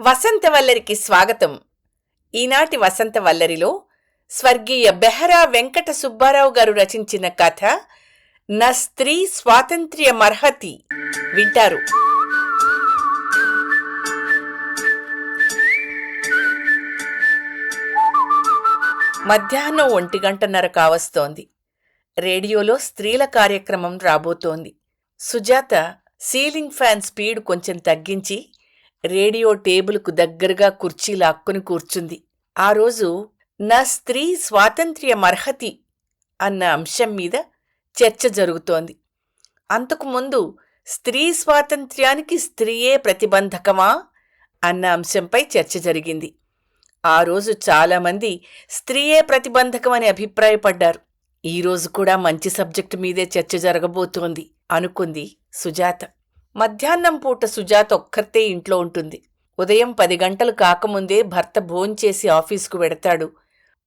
వసంతవల్లరికి స్వాగతం. ఈనాటి వసంతవల్లరిలో స్వర్గీయ బెహరా వెంకట సుబ్బారావు గారు రచించిన కథ నా స్త్రీ స్వాతంత్ర్య మర్హతి వింటారు. మధ్యాహ్నం ఒంటి గంటన్నర కావస్తోంది. రేడియోలో స్త్రీల కార్యక్రమం రాబోతోంది. సుజాత సీలింగ్ ఫ్యాన్ స్పీడ్ కొంచెం తగ్గించి రేడియో టేబుల్కు దగ్గరగా కుర్చీ లాక్కుని కూర్చుంది. ఆ రోజు నా స్త్రీ స్వాతంత్ర్య మర్హతి అన్న అంశం మీద చర్చ జరుగుతోంది. అంతకుముందు స్త్రీ స్వాతంత్ర్యానికి స్త్రీయే ప్రతిబంధకమా అన్న అంశంపై చర్చ జరిగింది. ఆ రోజు చాలామంది స్త్రీయే ప్రతిబంధకమని అభిప్రాయపడ్డారు. ఈరోజు కూడా మంచి సబ్జెక్టు మీదే చర్చ జరగబోతోంది అనుకుంది సుజాత. మధ్యాహ్నం పూట సుజాత ఒక్కర్తే ఇంట్లో ఉంటుంది. ఉదయం పది గంటలు కాకముందే భర్త భోంచేసి ఆఫీసుకు వెడతాడు.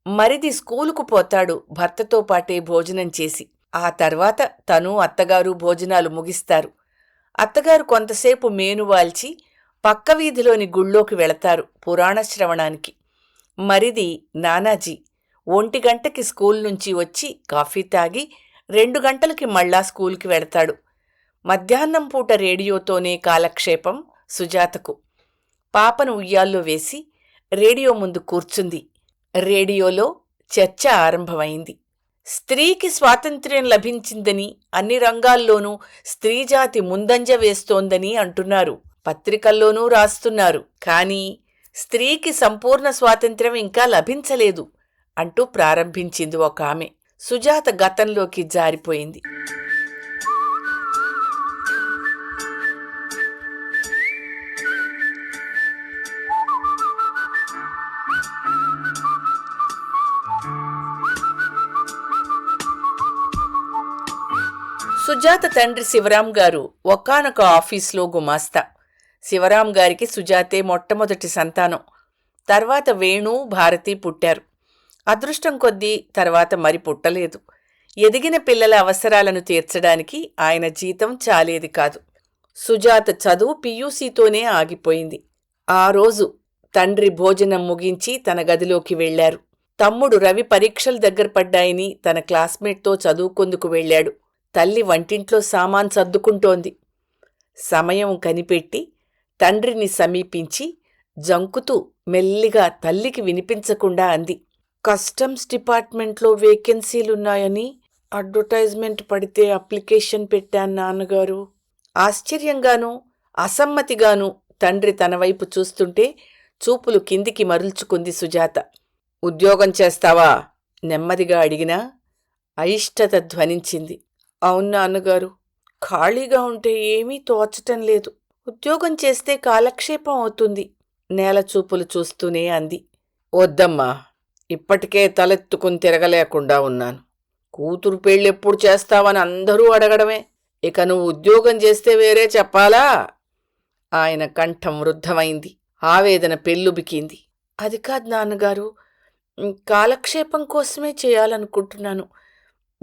మరిది స్కూలుకు పోతాడు భర్తతో పాటే భోజనం చేసి. ఆ తర్వాత తను అత్తగారు భోజనాలు ముగిస్తారు. అత్తగారు కొంతసేపు మేను వాల్చి పక్క వీధిలోని గుళ్ళోకి వెళతారు పురాణ శ్రవణానికి. మరిది నానాజీ ఒంటి గంటకి స్కూల్ నుంచి వచ్చి కాఫీ తాగి రెండు గంటలకి మళ్ళా స్కూల్కి వెళతాడు మధ్యాహ్నం పూట రేడియోతోనే కాలక్షేపం సుజాతకు. పాపను ఉయ్యాల్లో వేసి రేడియో ముందు కూర్చుంది. రేడియోలో చర్చ ఆరంభమైంది. స్త్రీకి స్వాతంత్ర్యం లభించిందని అన్ని రంగాల్లోనూ స్త్రీజాతి ముందంజ వేస్తోందని అంటున్నారు. పత్రికల్లోనూ రాస్తున్నారు. కానీ స్త్రీకి సంపూర్ణ స్వాతంత్ర్యం ఇంకా లభించలేదు అంటూ ప్రారంభించింది ఒక ఆమె. సుజాత గతంలోకి జారిపోయింది. సుజాత తండ్రి శివరాం గారు ఒకానొక ఆఫీస్లో గుమాస్తా. శివరాం గారికి సుజాతే మొట్టమొదటి సంతానం. తర్వాత వేణు భారతి పుట్టారు. అదృష్టం కొద్దీ తర్వాత మరి పుట్టలేదు. ఎదిగిన పిల్లల అవసరాలను తీర్చడానికి ఆయన జీతం చాలేది కాదు. సుజాత చదువు పియూసీతోనే ఆగిపోయింది. ఆ రోజు తండ్రి భోజనం ముగించి తన గదిలోకి వెళ్ళారు తమ్ముడు రవి పరీక్షలు దగ్గర పడ్డాయని తన క్లాస్మేట్తో చదువుకొందుకు వెళ్ళాడు. తల్లి వంటింట్లో సామాన్ సర్దుకుంటోంది. సమయం కనిపెట్టి తండ్రిని సమీపించి జంకుతూ మెల్లిగా తల్లికి వినిపించకుండా అంది. కస్టమ్స్ డిపార్ట్మెంట్లో వేకెన్సీలున్నాయని అడ్వర్టైజ్మెంట్ పడితే అప్లికేషన్ పెట్టాను నాన్నగారు. ఆశ్చర్యంగానూ అసమ్మతిగానూ తండ్రి తన వైపు చూస్తుంటే చూపులు కిందికి మరుల్చుకుంది సుజాత. ఉద్యోగం చేస్తావా? నెమ్మదిగా అడిగినా అయిష్టత ధ్వనించింది. అవును నాన్నగారు. ఖాళీగా ఉంటే ఏమీ తోచటం లేదు. ఉద్యోగం చేస్తే కాలక్షేపం అవుతుంది. నేల చూపులు చూస్తూనే అంది. వద్దమ్మా ఇప్పటికే తలెత్తుకుని తిరగలేకుండా ఉన్నాను. కూతురు పెళ్ళెప్పుడు చేస్తావని అందరూ అడగడమే. ఇక నువ్వు ఉద్యోగం చేస్తే వేరే చెప్పాలా? ఆయన కంఠం వృద్ధమైంది. ఆవేదన పెళ్ళుబికింది అది కాదు నాన్నగారు కాలక్షేపం కోసమే చేయాలనుకుంటున్నాను.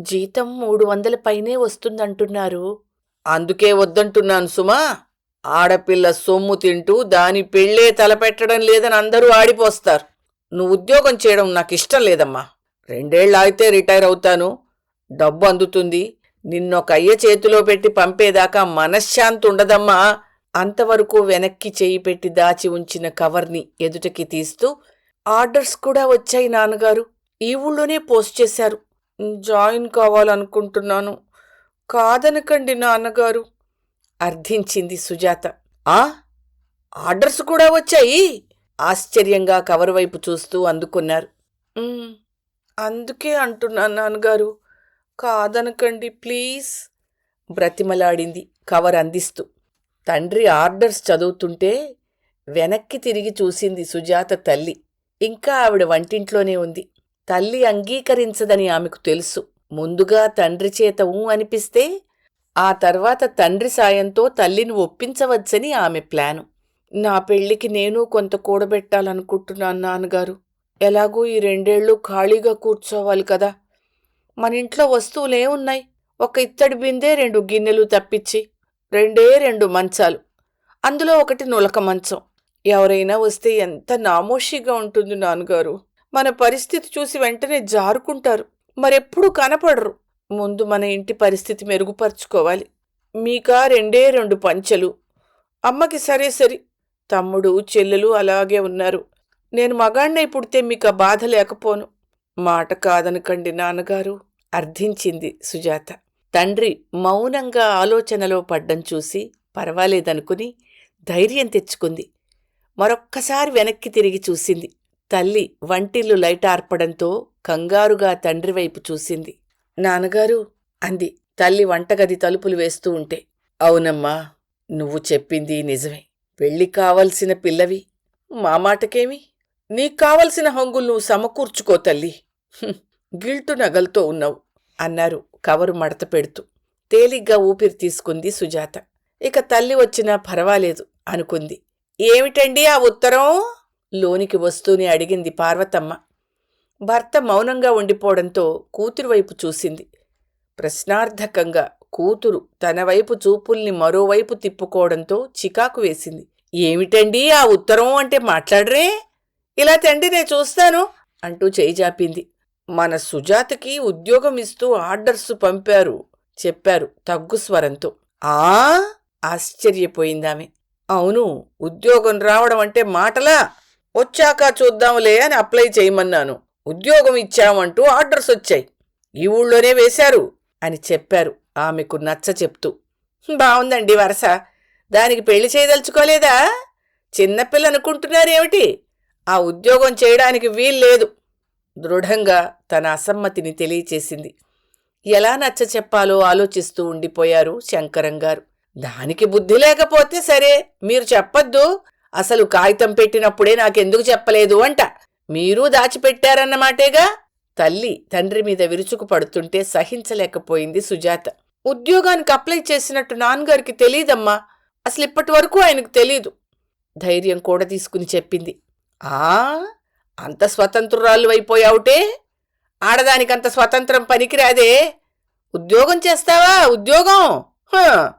జీతం మూడు వందల పైనే వస్తుందంటున్నారు. అందుకే వద్దంటున్నాను సుమా. ఆడపిల్ల సొమ్ము తింటూ దాని పెళ్ళే తలపెట్టడం లేదని అందరూ ఆడిపోస్తారు. నువ్వు ఉద్యోగం చేయడం నాకు ఇష్టం లేదమ్మా. రెండేళ్ళు ఆగితే రిటైర్ అవుతాను. డబ్బు అందుతుంది. నిన్నొక అయ్య చేతిలో పెట్టి పంపేదాకా మనశ్శాంతి ఉండదమ్మా. అంతవరకు వెనక్కి చేయి పెట్టి దాచి ఉంచిన కవర్ని ఎదుటకి తీస్తూ ఆర్డర్స్ కూడా వచ్చాయి నాన్నగారు. ఈ ఊళ్ళోనే పోస్ట్ చేశారు. జాయిన్ కావాలనుకుంటున్నాను. కాదనకండి నాన్నగారు అర్థించింది సుజాత. ఆ? ఆర్డర్స్ కూడా వచ్చాయి? ఆశ్చర్యంగా కవర్ వైపు చూస్తూ అందుకున్నారు. అందుకే అంటున్నాను నాన్నగారు. కాదనకండి ప్లీజ్ బ్రతిమలాడింది కవర్ అందిస్తూ. తండ్రి ఆర్డర్స్ చదువుతుంటే వెనక్కి తిరిగి చూసింది సుజాత తల్లి. ఇంకా ఆవిడ వంటింట్లోనే ఉంది. తల్లి అంగీకరించదని ఆమెకు తెలుసు. ముందుగా తండ్రి చేత ఊ అనిపిస్తే ఆ తర్వాత తండ్రి సాయంతో తల్లిని ఒప్పించవచ్చని ఆమె ప్లాను. నా పెళ్ళికి నేను కొంత కూడబెట్టాలనుకుంటున్నాను నాన్నగారు. ఎలాగూ ఈ రెండేళ్ళు ఖాళీగా కూర్చోవాలి కదా. మన ఇంట్లో వస్తువులే ఉన్నాయి. ఒక ఇత్తడి బిందే రెండు గిన్నెలు తప్పించి రెండే రెండు మంచాలు. అందులో ఒకటి నులక మంచం. ఎవరైనా వస్తే ఎంత నామోషిగా ఉంటుంది నాన్నగారు. మన పరిస్థితి చూసి వెంటనే జారుకుంటారు. మరెప్పుడూ కనపడరు. ముందు మన ఇంటి పరిస్థితి మెరుగుపరుచుకోవాలి. మీకా రెండే రెండు పంచెలు. అమ్మకి సరే సరి. తమ్ముడు చెల్లెలు అలాగే ఉన్నారు. నేను మగాణ్ణై పుడితే మీకు ఆ బాధ లేకపోను. మాట కాదనకండి నాన్నగారు అర్థించింది సుజాత. తండ్రి మౌనంగా ఆలోచనలో పడ్డం చూసి పర్వాలేదనుకుని ధైర్యం తెచ్చుకుంది. మరొక్కసారి వెనక్కి తిరిగి చూసింది. తల్లి వంటిల్లు లైట్ ఆర్పడంతో కంగారుగా తండ్రివైపు చూసింది. నాన్నగారు అంది. తల్లి వంటగది తలుపులు వేస్తూ ఉంటే అవునమ్మా నువ్వు చెప్పింది నిజమే. పెళ్ళి కావలసిన పిల్లవి మా మాటకేమి? నీకు కావలసిన హంగులు నువ్వు సమకూర్చుకో తల్లి. గిల్టు నగలతో ఉన్నావు అన్నారు కవరు మడత పెడుతూ. తేలిగ్గా ఊపిరి తీసుకుంది సుజాత. ఇక తల్లి వచ్చినా పర్వాలేదు అనుకుంది. ఏమిటండి ఆ ఉత్తరం? లోనికి వస్తూనే అడిగింది పార్వతమ్మ. భర్త మౌనంగా ఉండిపోవడంతో కూతురు వైపు చూసింది. ప్రశ్నార్థకంగా కూతురు తన వైపు చూపుల్ని మరోవైపు తిప్పుకోవడంతో చికాకు వేసింది. ఏమిటండి ఆ ఉత్తరం అంటే మాట్లాడరే? ఇలా తండ్రి నేను చూస్తాను అంటూ చేయిజాపింది మన సుజాతకి ఉద్యోగం ఇస్తూ ఆర్డర్స్ పంపారు చెప్పారు తగ్గు స్వరంతో. ఆ? ఆశ్చర్యపోయిందామె. అవును ఉద్యోగం రావడం అంటే మాటలా? వచ్చాక చూద్దాంలే అని అప్లై చేయమన్నాను. ఉద్యోగం ఇచ్చామంటూ ఆర్డర్స్ వచ్చాయి. ఈ ఊళ్ళోనే వేశారు అని చెప్పారు ఆమెకు నచ్చ చెప్తూ. బావుందండి వరస. దానికి పెళ్ళి చేయదలుచుకోలేదా? చిన్నపిల్ల అనుకుంటున్నారేమిటి? ఆ ఉద్యోగం చేయడానికి వీల్లేదు. దృఢంగా తన అసమ్మతిని తెలియచేసింది. ఎలా నచ్చ చెప్పాలో ఆలోచిస్తూ ఉండిపోయారు శంకరం గారు దానికి బుద్ధి లేకపోతే సరే మీరు చెప్పొద్దు. అసలు కాగితం పెట్టినప్పుడే నాకెందుకు చెప్పలేదు అంట. మీరు దాచిపెట్టారన్నమాటేగా తల్లి తండ్రి మీద విరుచుకు పడుతుంటే సహించలేకపోయింది సుజాత. ఉద్యోగానికి అప్లై చేసినట్టు నాన్నగారికి తెలీదమ్మా. అసలు ఇప్పటి వరకు ఆయనకు తెలీదు. ధైర్యం కూడా తీసుకుని చెప్పింది. ఆ? అంత స్వతంత్రురాలు అయిపోయావుటే? ఆడదానికంత స్వతంత్రం పనికిరాదే. ఉద్యోగం చేస్తావా? ఉద్యోగం? హ,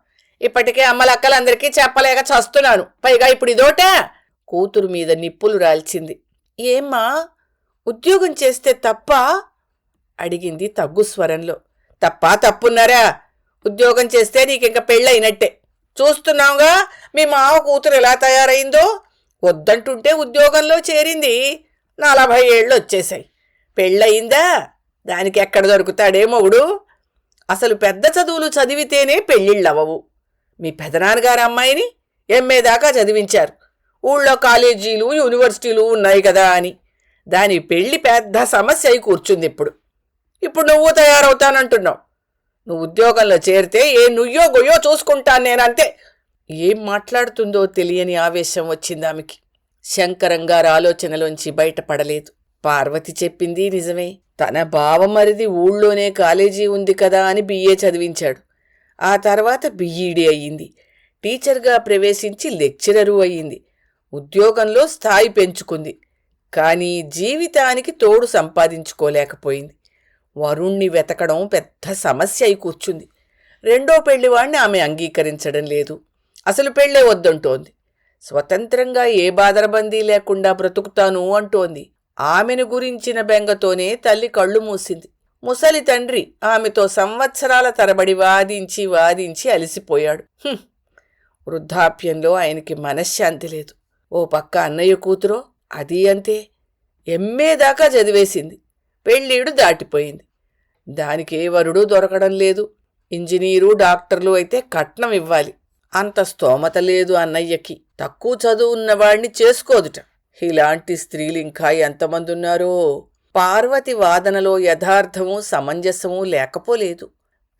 ఇప్పటికే అమ్మలక్కలందరికీ చెప్పలేక చస్తున్నాను. పైగా ఇప్పుడు ఇదోటే. కూతురు మీద నిప్పులు రాల్చింది. ఏమ్మా? ఉద్యోగం చేస్తే తప్ప? అడిగింది తగ్గు స్వరంలో. తప్పా తప్పున్నారా? ఉద్యోగం చేస్తే నీకింక పెళ్ళయినట్టే. చూస్తున్నావుగా? మీ మావ కూతురు ఎలా తయారైందో? వద్దంటుంటే ఉద్యోగంలో చేరింది. నలభై ఏళ్ళు వచ్చేసాయి పెళ్ళయిందా? దానికి ఎక్కడ దొరుకుతాడే మొగుడు? అసలు పెద్ద చదువులు చదివితేనే పెళ్ళిళ్ళవవు మీ పెదనాన్నగారి అమ్మాయిని ఎంఏ దాకా చదివించారు. ఊళ్ళో కాలేజీలు యూనివర్సిటీలు ఉన్నాయి కదా అని. దాని పెళ్ళి పెద్ద సమస్య అయి కూర్చుంది ఇప్పుడు. ఇప్పుడు నువ్వు తయారవుతానంటున్నావు. నువ్వు ఉద్యోగంలో చేరితే ఏ నుయ్యో గొయ్యో చూసుకుంటాను నేనంతే ఏం మాట్లాడుతుందో తెలియని ఆవేశం వచ్చింది ఆమెకి. శంకరంగారు ఆలోచనలోంచి బయటపడలేదు. పార్వతి చెప్పింది నిజమే. తన బావమరిది ఊళ్ళోనే కాలేజీ ఉంది కదా అని బిఏ చదివించాడు. ఆ తర్వాత బిఈడి అయ్యింది. టీచర్గా ప్రవేశించి లెక్చరరు అయ్యింది. ఉద్యోగంలో స్థాయి పెంచుకుంది. కానీ జీవితానికి తోడు సంపాదించుకోలేకపోయింది. వరుణ్ణి వెతకడం పెద్ద సమస్య అయి కూర్చుంది. రెండో పెళ్ళివాణ్ణి ఆమె అంగీకరించడం లేదు. అసలు పెళ్ళే వద్దంటోంది. స్వతంత్రంగా ఏ బాదరబందీ లేకుండా బ్రతుకుతాను అంటోంది. ఆమెను గురించిన బెంగతోనే తల్లి కళ్ళు మూసింది. ముసలి తండ్రి ఆమెతో సంవత్సరాల తరబడి వాదించి వాదించి అలసిపోయాడు. వృద్ధాప్యంలో ఆయనకి మనశ్శాంతి లేదు. ఓ పక్క అన్నయ్య కూతురో అది అంతే. ఎంఏ దాకా చదివేసింది. పెళ్ళీడు దాటిపోయింది. దానికి ఏ వరుడు దొరకడం లేదు. ఇంజనీరు డాక్టర్లు అయితే కట్నం ఇవ్వాలి. అంత స్తోమత లేదు అన్నయ్యకి. తక్కువ చదువు ఉన్నవాణ్ణి చేసుకోదుట. ఇలాంటి స్త్రీలు ఇంకా ఎంతమంది ఉన్నారో పార్వతి వాదనలో యథార్థము సమంజసము లేకపోలేదు.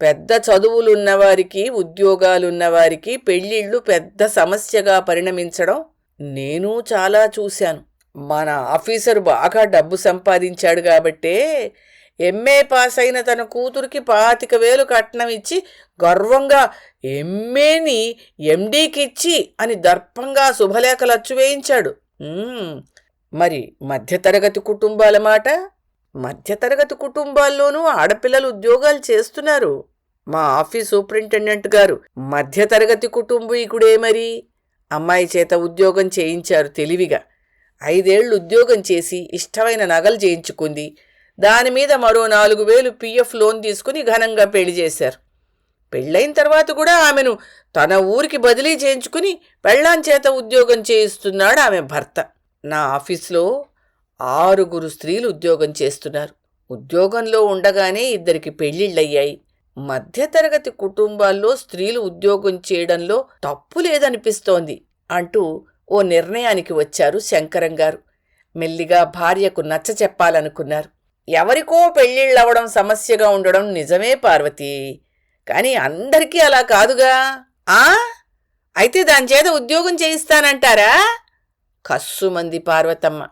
పెద్ద చదువులున్నవారికి ఉద్యోగాలున్నవారికి పెళ్ళిళ్ళు పెద్ద సమస్యగా పరిణమించడం నేను చాలా చూశాను. మన ఆఫీసర్ బాగా డబ్బు సంపాదించాడు కాబట్టే ఎంఏ పాస్ అయిన తన కూతురికి పాతిక వేలు కట్నం ఇచ్చి గర్వంగా ఎంఏని ఎండీకి ఇచ్చి అని దర్పంగా శుభలేఖలు అచ్చు వేయించాడు. మరి మధ్యతరగతి కుటుంబాల మాట? మధ్యతరగతి కుటుంబాల్లోనూ ఆడపిల్లలు ఉద్యోగాలు చేస్తున్నారు. మా ఆఫీస్ సూపరింటెండెంట్ గారు మధ్యతరగతి కుటుంబీకుడే మరి? అమ్మాయి చేత ఉద్యోగం చేయించారు తెలివిగా. ఐదేళ్ళు ఉద్యోగం చేసి ఇష్టమైన నగలు చేయించుకుంది. దానిమీద మరో నాలుగు వేలు పీఎఫ్ లోన్ తీసుకుని ఘనంగా పెళ్ళి చేశారు. పెళ్ళైన తర్వాత కూడా ఆమెను తన ఊరికి బదిలీ చేయించుకుని పెళ్ళాం చేత ఉద్యోగం చేయిస్తున్నాడు ఆమె భర్త. నా ఆఫీస్లో ఆరుగురు స్త్రీలు ఉద్యోగం చేస్తున్నారు. ఉద్యోగంలో ఉండగానే ఇద్దరికి పెళ్ళిళ్ళయ్యాయి మధ్యతరగతి కుటుంబాల్లో స్త్రీలు ఉద్యోగం చేయడంలో తప్పు లేదనిపిస్తోంది అంటూ ఓ నిర్ణయానికి వచ్చారు శంకరం గారు. మెల్లిగా భార్యకు నచ్చ చెప్పాలనుకున్నారు. ఎవరికో పెళ్ళిళ్ళవడం సమస్యగా ఉండడం నిజమే పార్వతి. కానీ అందరికీ అలా కాదుగా? ఆ? అయితే దాని చేత ఉద్యోగం చేయిస్తానంటారా? కస్సుమంది పార్వతమ్మ.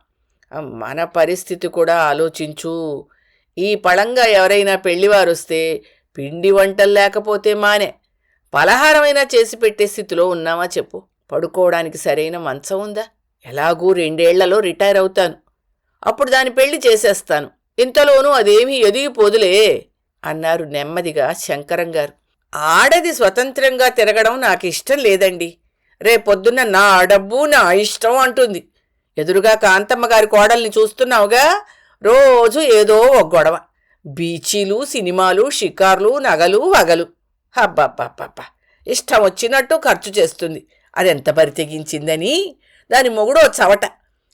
మన పరిస్థితి కూడా ఆలోచించు. ఈ పళంగా ఎవరైనా పెళ్ళివారొస్తే పిండి వంటలు లేకపోతే మానే. పలహారమైనా చేసి పెట్టే స్థితిలో ఉన్నామా చెప్పు. పడుకోవడానికి సరైన మంచం ఉందా? ఎలాగూ రెండేళ్ళలో రిటైర్ అవుతాను. అప్పుడు దాని పెళ్ళి చేసేస్తాను. ఇంతలోనూ అదేమీ ఎదిగిపోదులే అన్నారు నెమ్మదిగా శంకరంగారు. ఆడది స్వతంత్రంగా తిరగడం నాకు ఇష్టం లేదండి. రేపొద్దున్న నా డబ్బు నా ఇష్టం అంటుంది. ఎదురుగా కాంతమ్మ గారి కోడల్ని చూస్తున్నావుగా? రోజు ఏదో ఒక గొడవ. బీచీలు సినిమాలు షికార్లు నగలు వగలు. అబ్బబ్బబ్బబ్బా. ఇష్టం వచ్చినట్టు ఖర్చు చేస్తుంది. అదెంత బరి తెగించిందని? దాని మొగుడో చవట.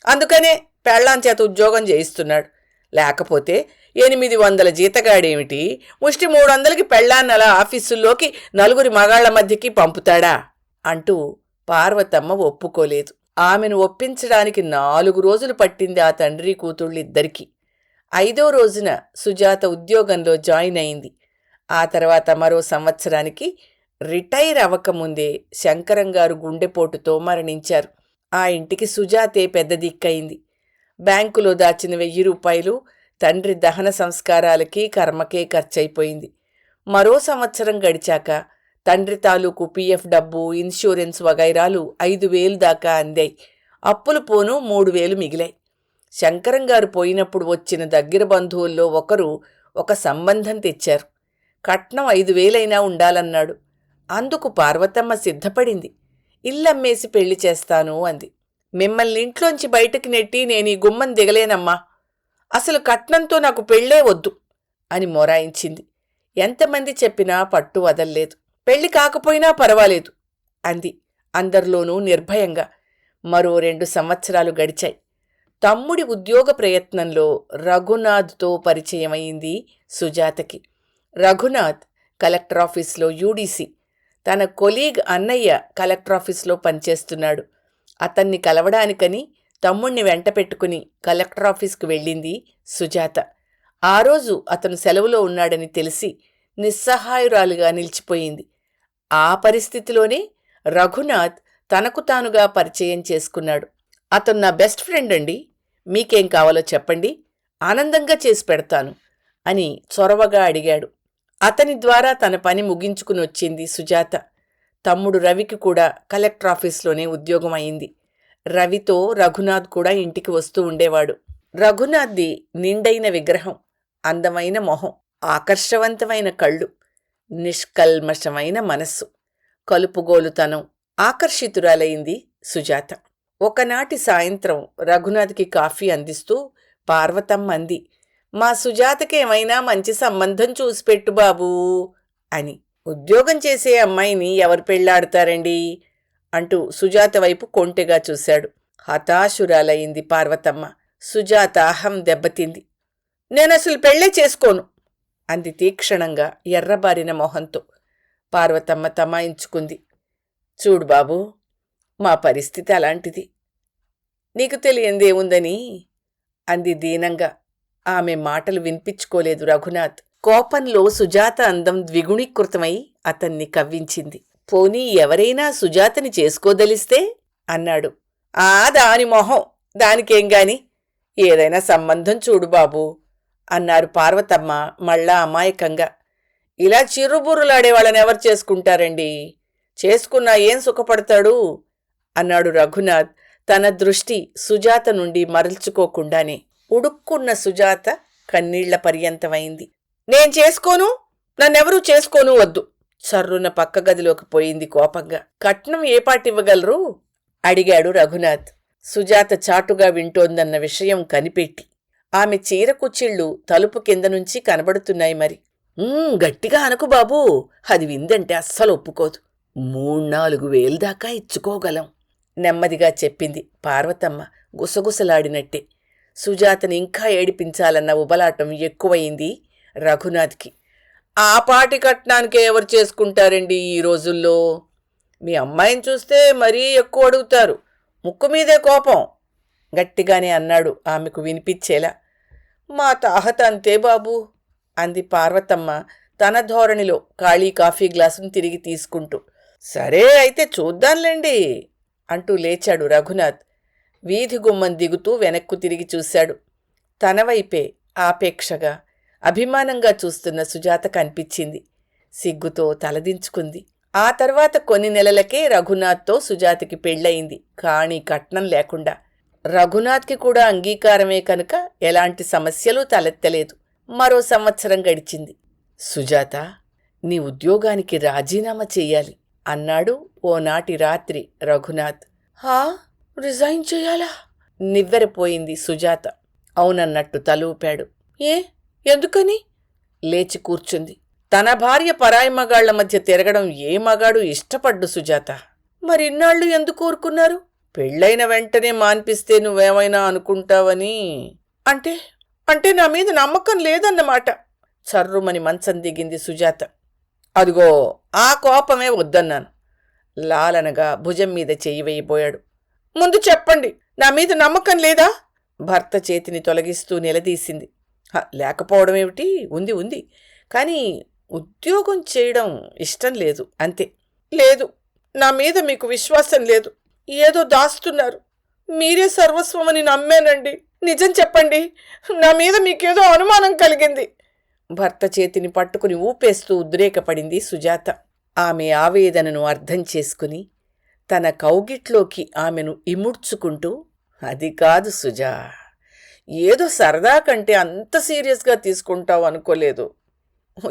అందుకనే పెళ్ళాం చేత ఉద్యోగం చేయిస్తున్నాడు. లేకపోతే ఎనిమిది వందల జీతగాడేమిటి? ముష్టి మూడు వందలకి పెళ్ళాన్నల ఆఫీసుల్లోకి నలుగురి మగాళ్ళ మధ్యకి పంపుతాడా? అంటూ పార్వతమ్మ ఒప్పుకోలేదు. ఆమెను ఒప్పించడానికి నాలుగు రోజులు పట్టింది ఆ తండ్రి కూతుళ్ళిద్దరికీ ఐదో రోజున సుజాత ఉద్యోగంలో జాయిన్ అయింది. ఆ తర్వాత మరో సంవత్సరానికి రిటైర్ అవ్వకముందే శంకరం గారు గుండెపోటుతో మరణించారు. ఆ ఇంటికి సుజాతే పెద్ద దిక్కయింది. బ్యాంకులో దాచిన వెయ్యి రూపాయలు తండ్రి దహన సంస్కారాలకి కర్మకే ఖర్చయిపోయింది. మరో సంవత్సరం గడిచాక తండ్రి తాలూకు పీఎఫ్ డబ్బు ఇన్సూరెన్స్ వగైరాలు ఐదు వేలు దాకా అందాయి. అప్పులు పోను మూడు వేలు మిగిలాయి. శంకరం గారు పోయినప్పుడు వచ్చిన దగ్గర బంధువుల్లో ఒకరు ఒక సంబంధం తెచ్చారు. కట్నం ఐదు వేలైనా ఉండాలన్నాడు. అందుకు పార్వతమ్మ సిద్ధపడింది. ఇల్లమ్మేసి పెళ్ళి చేస్తాను అంది. మిమ్మల్ని ఇంట్లోంచి బయటకు నెట్టి నేను ఈ గుమ్మం దిగలేనమ్మా. అసలు కట్నంతో నాకు పెళ్ళే వద్దు అని మొరాయించింది. ఎంతమంది చెప్పినా పట్టు వదల్లేదు. పెళ్ళి కాకపోయినా పర్వాలేదు అంది. అందరిలోనూ నిర్భయంగా. మరో రెండు సంవత్సరాలు గడిచాయి. తమ్ముడి ఉద్యోగ ప్రయత్నంలో రఘునాథ్తో పరిచయమైంది సుజాతకి. రఘునాథ్ కలెక్టర్ ఆఫీస్లో యూడీసీ. తన కొలీగ్ అన్నయ్య కలెక్టర్ ఆఫీస్లో పనిచేస్తున్నాడు. అతన్ని కలవడానికని తమ్ముణ్ణి వెంట పెట్టుకుని కలెక్టర్ ఆఫీస్కు వెళ్ళింది సుజాత. ఆ రోజు అతను సెలవులో ఉన్నాడని తెలిసి నిస్సహాయురాలుగా నిలిచిపోయింది. ఆ పరిస్థితిలోనే రఘునాథ్ తనకు తానుగా పరిచయం చేసుకున్నాడు. అతను నా బెస్ట్ ఫ్రెండ్ అండి. మీకేం కావాలో చెప్పండి. ఆనందంగా చేసి పెడతాను అని చొరవగా అడిగాడు. అతని ద్వారా తన పని ముగించుకుని వచ్చింది సుజాత. తమ్ముడు రవికి కూడా కలెక్టర్ ఆఫీస్లోనే ఉద్యోగం అయింది. రవితో రఘునాథ్ కూడా ఇంటికి వస్తూ ఉండేవాడు. రఘునాథ్ది నిండైన విగ్రహం అందమైన మొహం ఆకర్షవంతమైన కళ్ళు నిష్కల్మషమైన మనస్సు. కలుపుగోలుతనం ఆకర్షితురాలైంది సుజాత. ఒకనాటి సాయంత్రం రఘునాథ్కి కాఫీ అందిస్తూ పార్వతమ్మ అంది మా సుజాతకేమైనా మంచి సంబంధం చూసిపెట్టు బాబూ అని. ఉద్యోగం చేసే అమ్మాయిని ఎవరు పెళ్ళాడతారండి అంటూ సుజాత వైపు కొంటెగా చూశాడు. హతాశురాలయ్యింది పార్వతమ్మ. సుజాత అహం దెబ్బతింది. నేనసలు పెళ్ళే చేసుకోను. అంది తీక్షణంగా ఎర్రబారిన మొహంతో. పార్వతమ్మ తమాయించుకుంది. చూడు బాబూ మా పరిస్థితి అలాంటిది. నీకు తెలియందేముందని? అంది దీనంగా. ఆమె మాటలు వినిపించుకోలేదు రఘునాథ్. కోపంలో సుజాత అందం ద్విగుణీకృతమై అతన్ని కవ్వించింది. పోనీ ఎవరైనా సుజాతని చేసుకోదలిస్తే? అన్నాడు. ఆ దాని మొహం. దానికేం గాని? ఏదైనా సంబంధం చూడు బాబూ. అన్నారు పార్వతమ్మ మళ్ళా అమాయకంగా. ఇలా చిరుబురులాడే వాళ్ళని ఎవరు చేసుకుంటారండి? చేసుకున్నా ఏం సుఖపడతాడు? అన్నాడు రఘునాథ్ తన దృష్టి సుజాత నుండి మరల్చుకోకుండానే. ఉడుక్కున్న సుజాత కన్నీళ్ళ పర్యంతమైంది. నేను చేసుకోను? నన్నెవరూ చేసుకోను వద్దు. చర్రున పక్క గదిలోకి పోయింది కోపంగా. కట్నం ఏ పాటివ్వగలరు అడిగాడు రఘునాథ్. సుజాత చాటుగా వింటోందన్న విషయం కనిపెట్టి. ఆమె చీర కుచ్చిళ్ళు తలుపు కింద నుంచి కనబడుతున్నాయి మరి. గట్టిగా అనకు బాబూ. అది విందంటే అస్సలు ఒప్పుకోదు. మూడు నాలుగు వేలు దాకా ఇచ్చుకోగలం. నెమ్మదిగా చెప్పింది పార్వతమ్మ గుసగుసలాడినట్టే. సుజాతని ఇంకా ఏడిపించాలన్న ఉబలాటం ఎక్కువయింది రఘునాథ్కి. ఆ పాటి కట్నానికి ఎవరు చేసుకుంటారండి ఈ రోజుల్లో? మీ అమ్మాయిని చూస్తే మరీ ఎక్కువ అడుగుతారు. ముక్కు మీదే కోపం. గట్టిగానే అన్నాడు ఆమెకు వినిపించేలా. మా తాహత అంతే బాబు! అంది పార్వతమ్మ తన ధోరణిలో ఖాళీ కాఫీ గ్లాసును తిరిగి తీసుకుంటూ. సరే అయితే చూద్దాంలేండి! అంటూ లేచాడు రఘునాథ్. వీధి గుమ్మం దిగుతూ వెనక్కు తిరిగి చూశాడు. తన వైపే ఆపేక్షగా అభిమానంగా చూస్తున్న సుజాత కనిపించింది. సిగ్గుతో తలదించుకుంది. ఆ తర్వాత కొన్ని నెలలకే రఘునాథ్తో సుజాతకి పెళ్ళయింది. కానీ కట్నం లేకుండా రఘునాథ్కి కూడా అంగీకారమే కనుక ఎలాంటి సమస్యలు తలెత్తలేదు. మరో సంవత్సరం గడిచింది. సుజాత నీ ఉద్యోగానికి రాజీనామా చెయ్యాలి అన్నాడు ఓనాటి రాత్రి రఘునాథ్. హా? రిజైన్ చెయ్యాలా నివ్వెరపోయింది సుజాత. అవునన్నట్టు తలూపాడు. ఏ? ఎందుకని? లేచి కూర్చుంది. తన భార్య పరాయి మగాళ్ళ మధ్య తిరగడం ఏ మగాడు ఇష్టపడ్డు సుజాత? మరిన్నాళ్ళు ఎందుకు ఊరుకున్నారు? పెళ్ళైన వెంటనే మాన్పిస్తే నువ్వేమైనా అనుకుంటావని. అంటే అంటే నా మీద నమ్మకం లేదన్నమాట. చర్రుమని మంచం దిగింది సుజాత. అదిగో ఆ కోపమే వద్దన్నాను. లాలనగా భుజం మీద చెయ్యి వేయబోయాడు. ముందు చెప్పండి నా మీద నమ్మకం లేదా? భర్త చేతిని తొలగిస్తూ నిలదీసింది. లేకపోవడం ఏమిటి? ఉంది ఉంది. కానీ ఉద్యోగం చేయడం ఇష్టం లేదు అంతే. లేదు నా మీద మీకు విశ్వాసం లేదు. ఏదో దాస్తున్నారు. మీరే సర్వస్వమని నమ్మానండి. నిజం చెప్పండి. నా మీద మీకేదో అనుమానం కలిగింది. భర్త చేతిని పట్టుకుని ఊపేస్తూ ఉద్రేకపడింది సుజాత. ఆమె ఆవేదనను అర్థం చేసుకుని తన కౌగిట్లోకి ఆమెను ఇముడ్చుకుంటూ అది కాదు సుజా ఏదో సరదా కంటే అంత సీరియస్గా తీసుకుంటావు అనుకోలేదు.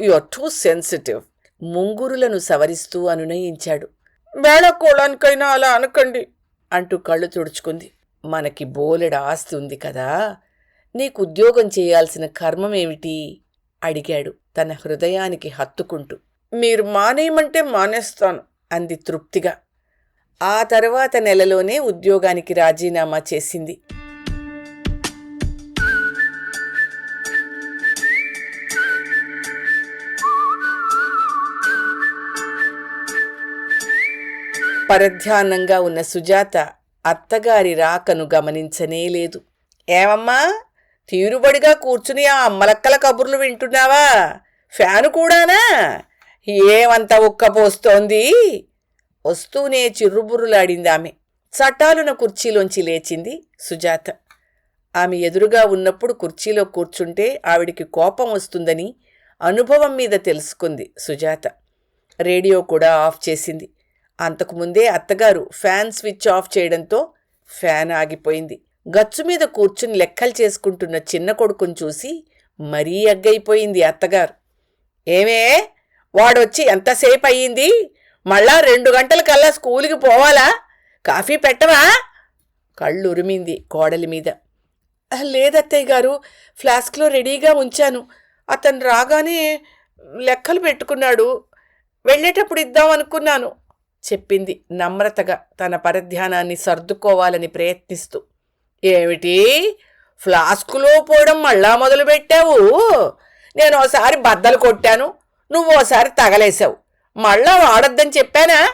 You are too sensitive. ముంగురులను సవరిస్తూ అనునయించాడు. వేళకోళానికైనా అలా అనకండి అంటూ కళ్ళు తుడుచుకుంది. మనకి బోలెడ ఆస్తి ఉంది కదా నీకు ఉద్యోగం చేయాల్సిన కర్మమేమిటి? అడిగాడు తన హృదయానికి హత్తుకుంటూ. మీరు మానేయమంటే మానేస్తాను అంది తృప్తిగా. ఆ తర్వాత నెలలోనే ఉద్యోగానికి రాజీనామా చేసింది. పరధ్యానంగా ఉన్న సుజాత అత్తగారి రాకను గమనించనే లేదు. ఏమమ్మా? తీరుబడిగా కూర్చుని ఆ అమ్మలక్కల కబుర్లు వింటున్నావా? ఫ్యాను కూడానా? ఏమంత ఉక్కపోస్తోంది? వస్తూనే చిర్రుబుర్రులాడింది ఆమె. చటాలున కుర్చీలోంచి లేచింది సుజాత. ఆమె ఎదురుగా ఉన్నప్పుడు కుర్చీలో కూర్చుంటే ఆవిడికి కోపం వస్తుందని అనుభవం మీద తెలుసుకుంది సుజాత. రేడియో కూడా ఆఫ్ చేసింది. అంతకుముందే అత్తగారు ఫ్యాన్ స్విచ్ ఆఫ్ చేయడంతో ఫ్యాన్ ఆగిపోయింది. గచ్చు మీద కూర్చుని లెక్కలు చేసుకుంటున్న చిన్న కొడుకుని చూసి మరీ అగ్గైపోయింది అత్తగారు. ఏమే? వాడొచ్చి ఎంతసేపు అయ్యింది? మళ్ళా రెండు గంటలకల్లా స్కూలుకి పోవాలా? కాఫీ పెట్టవా? కళ్ళు ఉరిమింది కోడలి మీద. లేదత్తయ్య గారు ఫ్లాస్క్లో రెడీగా ఉంచాను. అతను రాగానే లెక్కలు పెట్టుకున్నాడు. వెళ్ళేటప్పుడు ఇద్దాం అనుకున్నాను. చెప్పింది నమ్రతగా. తన పరధ్యానాన్ని సర్దుకోవాలని ప్రయత్నిస్తూ. ఏమిటి? ఫ్లాస్కులో పోవడం మళ్ళా మొదలుపెట్టావు? నేను ఓసారి బద్దలు కొట్టాను. నువ్వు ఓసారి తగలేశావు. మళ్ళా వాడొద్దని చెప్పానా?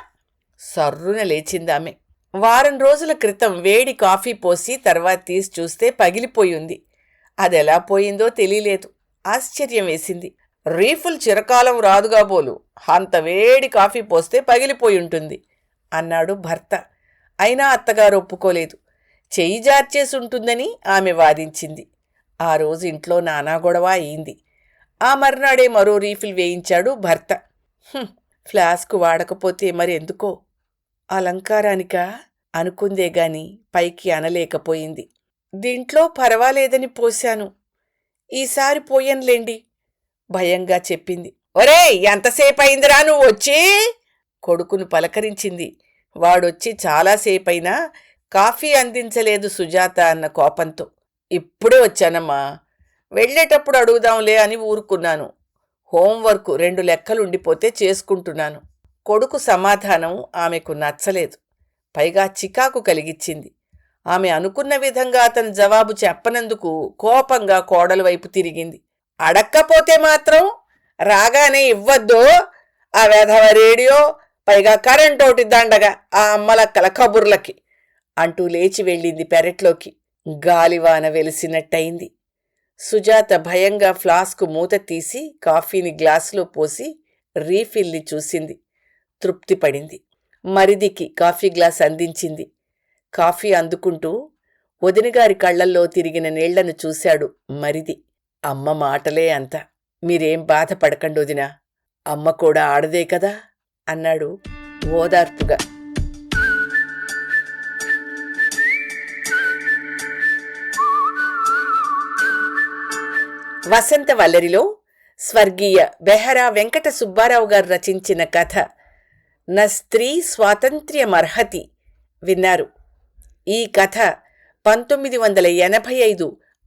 సర్రున లేచిందామె వారం రోజుల క్రితం వేడి కాఫీ పోసి తర్వాత తీసి చూస్తే పగిలిపోయింది అది ఎలా పోయిందో తెలియలేదు. ఆశ్చర్యం వేసింది. రీఫుల్ చిరకాలం రాదుగా బోలు. అంత వేడి కాఫీ పోస్తే పగిలిపోయి ఉంటుంది అన్నాడు భర్త. అయినా అత్తగారు ఒప్పుకోలేదు. చెయ్యి జార్చేసి ఉంటుందని ఆమె వాదించింది. ఆ రోజు ఇంట్లో నానా గొడవ అయింది. ఆ మర్నాడే మరో రీఫిల్ వేయించాడు భర్త. ఫ్లాస్క్ వాడకపోతే మరెందుకో అలంకారానికా? అనుకుందే గాని పైకి అనలేకపోయింది. దీంట్లో పర్వాలేదని పోశాను. ఈసారి పోయన్లేండి. భయంగా చెప్పింది. ఒరేయ్ ఎంతసేపు అయిందిరా నువ్వు వచ్చి కొడుకును పలకరించింది. వాడొచ్చి చాలాసేపైనా కాఫీ అందించలేదు సుజాత అన్న కోపంతో. ఇప్పుడే వచ్చానమ్మా. వెళ్ళేటప్పుడు అడుగుదాంలే అని ఊరుకున్నాను. హోంవర్క్ రెండు లెక్కలు ఉండిపోతే చేసుకుంటున్నాను. కొడుకు సమాధానం ఆమెకు నచ్చలేదు. పైగా చికాకు కలిగించింది ఆమె అనుకున్న విధంగా అతను జవాబు చెప్పనందుకు కోపంగా కోడల వైపు తిరిగింది. అడక్కపోతే మాత్రం రాగానే ఇవ్వద్దు. ఆ వెధవ రేడియో పైగా కరెంట్ ఒకటి దండగా ఆ అమ్మలక్కల కబుర్లకి అంటూ లేచి వెళ్ళింది పెరట్లోకి. గాలివాన వెలిసినట్టయింది. సుజాత భయంగా ఫ్లాస్కు మూత తీసి కాఫీని గ్లాసులో పోసి రీఫిల్ని చూసింది. తృప్తి పడింది మరిదికి కాఫీ గ్లాస్ అందించింది. కాఫీ అందుకుంటూ వదినగారి కళ్ళల్లో తిరిగిన నీళ్ళను చూశాడు మరిది. అమ్మ మాటలే అంత. మీరేం బాధపడకండి వదినా అమ్మ కూడా ఆడదే కదా? అన్నాడు ఓదార్పుగా. వసంత వల్లరిలో స్వర్గీయ బెహరా వెంకట సుబ్బారావు గారు రచించిన కథ నా స్త్రీ స్వాతంత్ర్యమర్హతి విన్నారు. ఈ కథ పంతొమ్మిది వందల ఎనభై ఐదు